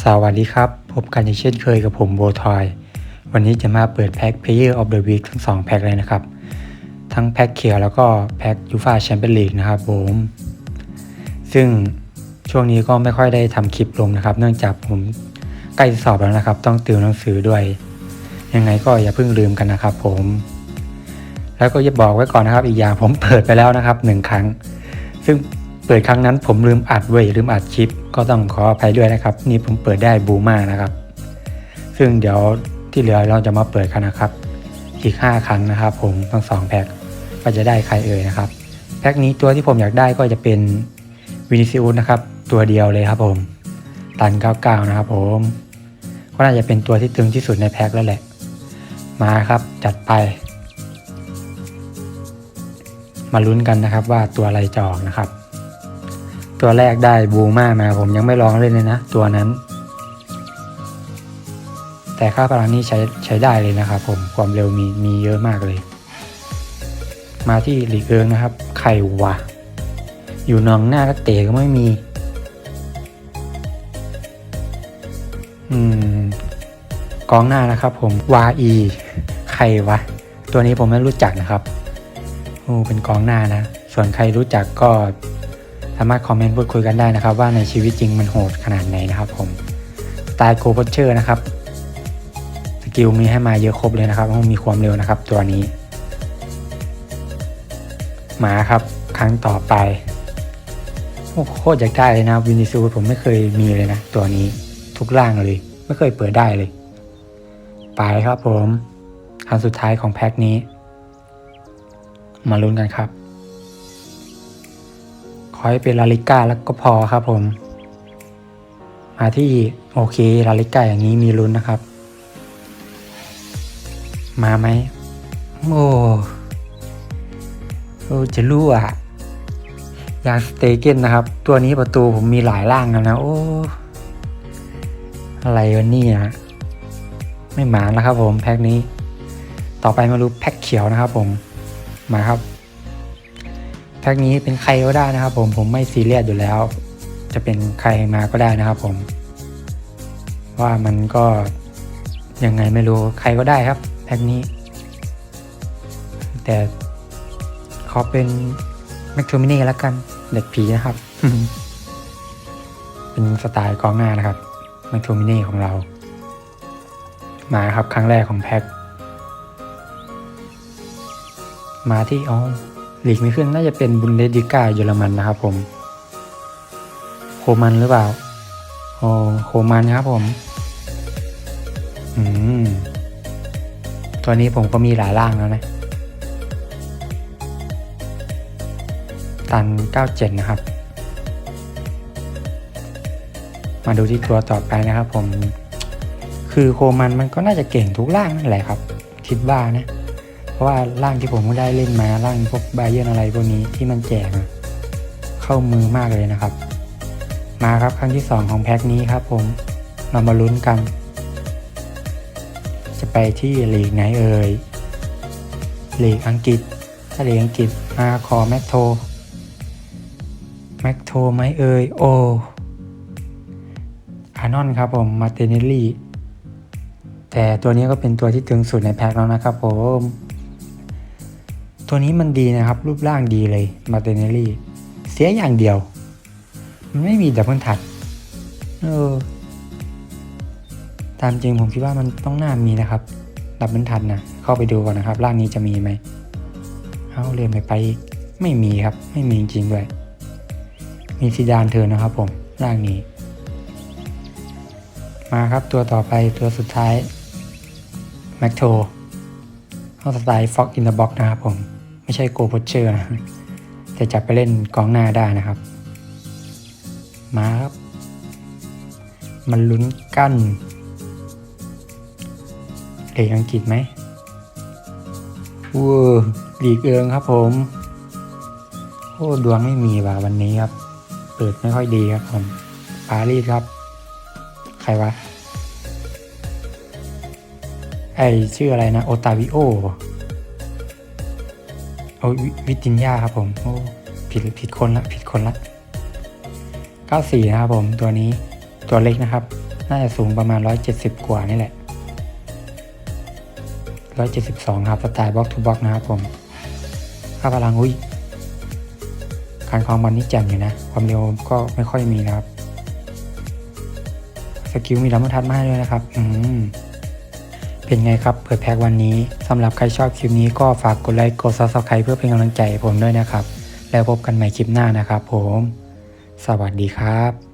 สวัสดีครับ พบกันอีกเช่นเคยกับผมโบทอย วันนี้จะมาเปิดแพ็ค Player of the Week ทั้ง 2 แพ็คเลยนะครับ ทั้งแพ็คเขียวแล้วก็แพ็คยูฟาแชมเปี้ยนลีกนะครับผม ซึ่งช่วงนี้ก็ไม่ค่อยได้ทำคลิปลงนะครับ เนื่องจากผมใกล้สอบแล้วนะครับ ต้องติวหนังสือด้วย ยังไงก็อย่าเพิ่งลืมกันนะครับผม แล้วก็จะบอกไว้ก่อนนะครับ อีกอย่างผมเปิดไปแล้วนะครับหนึ่งครั้ง ซึ่ง เปิดครั้งนั้นผมลืมอัดเว้ยลืมอัดคลิป ก็ต้องขออภัยด้วยนะครับ นี่ผมเปิดได้บูมานะครับ ซึ่งเดี๋ยวที่เหลือเราจะมาเปิดกันนะครับ อีก 5 ครั้งนะครับผมทั้งสองแพ็คว่าจะได้ใครเอ่ยนะครับ แพ็คนี้ตัวที่ผมอยากได้ก็จะเป็นวินิซิอุสนะครับ ตัวเดียวเลยครับผม ตัน 99 นะครับผม ก็น่าจะเป็นตัวที่ตึงที่สุดในแพ็คแล้วแหละ มาครับจัดไป มาลุ้นกันนะครับว่าตัวอะไรจะออกนะครับ ตัวแรกได้บูมามาผมยังไม่ลองเล่นเลยนะ ตัวนั้น แต่ค่าพลังนี้ใช้ใช้ได้เลยนะครับผมความเร็วมีมีเยอะมากเลย มาที่หลีกเอิงนะครับ ไข่วะอยู่นองหน้านักเตะก็ไม่มี อืมกองหน้านะครับผมวาอีใครวะ ตัวนี้ผมไม่รู้จักนะครับโอ้เป็นกองหน้านะ ส่วนใครรู้จักก็ามารถคอมเมนต์พูดคุยกันได้นะครับ ว่าในชีวิตจริงมันโหดขนาดไหนนะครับผมสไตล์โกโพเชอร์นะครับสกิลมีให้มาเยอะครบเลยนะครับต้องมีความเร็วนะครับ ตัวนี้ หมาครับ ครั้งต่อไปโอ้โคตรอยากได้เลยนะวินิซูผมไม่เคยมีเลยนะ ตัวนี้ทุกร่างเลย ไม่เคยเปิดได้เลย ไปครับผมครั้งสุดท้ายของแพ็คนี้ มาลุ้นกันครับ อให้เป็นลาลิก้าแล้วก็พอครับผม มาที่โอเคลาลิก้าอย่างนี้มีลุ้นนะครับ มาไหมโอ้โอ้จะรู้อะยางสเตเกนนะครับ ตัวนี้ประตูผมมีหลายร่างแล้วนะโอ้อะไรวะนี่ยไม่หมานะครับผมแพ็คนี้ ต่อไปมาดูแพ็คเขียวนะครับผมมาครับ แพ็คนี้เป็นใครก็ได้นะครับผมผมไม่ซีเรียสอยู่แล้ว จะเป็นใครมาก็ได้นะครับผม ว่ามันก็ยังไงไม่รู้ใครก็ได้ครับแพ็คนี้ แต่ขอเป็นแมคโทมินีแล้วกันเด็กผีนะครับ เป็นสไตล์กองหน้านะครับแมคโทมินีของเรา มาครับครั้งแรกของแพ็คมาที่อ๋อ หลีกไม่ขึ้นน่าจะเป็นบุนเดสดิก้าเยอรมันนะครับผม โคมันหรือเปล่าโอ้โคมันครับผม อืมตัวนี้ผมก็มีหลายร่างแล้วนะ ตัน 97 นะครับ มาดูที่ตัวต่อไปนะครับผม คือโคมันมันก็น่าจะเก่งทุกร่างนั่นแหละครับ คิดว่านะ ราะว่าร่างที่ผมได้เล่นมาร่างพวกบาเยอร์อะไรพวกนี้ที่มันแจกเข้ามือมากเลยนะครับ มาครับครั้งที่ 2 ของแพ็คนี้ครับผมเรามาลุ้นกัน จะไปที่ลีกไหนเอ่ยลีกอังกฤษถ้าลีกอังกฤษมาขอแมคโทแมคโทไหมเอ่ยโออานอนครับผมมาเตเนลลี่แต่ตัวนี้ก็เป็นตัวที่ตึงสุดในแพ็คแล้วนะครับผม ตัวนี้มันดีนะครับ รูปร่างดีเลยมาเตเนลลี่เสียอย่างเดียว มันไม่มีดับเบิลทัดเออตามจริงผมคิดว่ามันต้องน่ามีนะครับ ดับเบิลทัดนะเข้าไปดูก่อนนะครับ ร่างนี้จะมีไหมเอาเรียนไปไปไม่มีครับ ไม่มีจริงด้วย มีซีดานเธอนะครับผมร่างนี้ มาครับตัวต่อไปตัวสุดท้ายแมคโทเข้าสไตล์ฟ็อกอินเดอะบ็อกนะครับผม ไม่ใช่โกโพเชอร์นะแต่จับไปเล่นกองหน้าได้นะครับ มาครับมันลุ้นกันเลกอังกฤษไหมว้าวลีกเอิงครับผมโอ้ดวงไม่มีว่ะวันนี้ครับ เปิดไม่ค่อยดีครับผมปารีสครับ ใครวะ ไอชื่ออะไรนะ โอตาวิโอ โอวิตินยาครับผมโอ้ผิดผิดคนละผิดคนละ 94 นะครับผมตัวนี้ตัวเล็กนะครับ น่าจะสูงประมาณ 170 กว่านี่แหละ 172 ครับสไตล์บล็อกทูบล็อกนะครับผมค่าพลังอุ้ยการคลองบอลนี่แจ่มอยู่นะ ความเร็วก็ไม่ค่อยมีนะครับ สกิลมีดับเบิลทัชมาให้ด้วยนะครับ อืม เป็นไงครับเปิดแพ็กวันนี้สำหรับใครชอบคลิปนี้ก็ฝากกดไลค์กดซับสไคร b e เพื่อเป็นกำลังใจผมด้วยนะครับ แล้วพบกันใหม่คลิปหน้านะครับผม สวัสดีครับ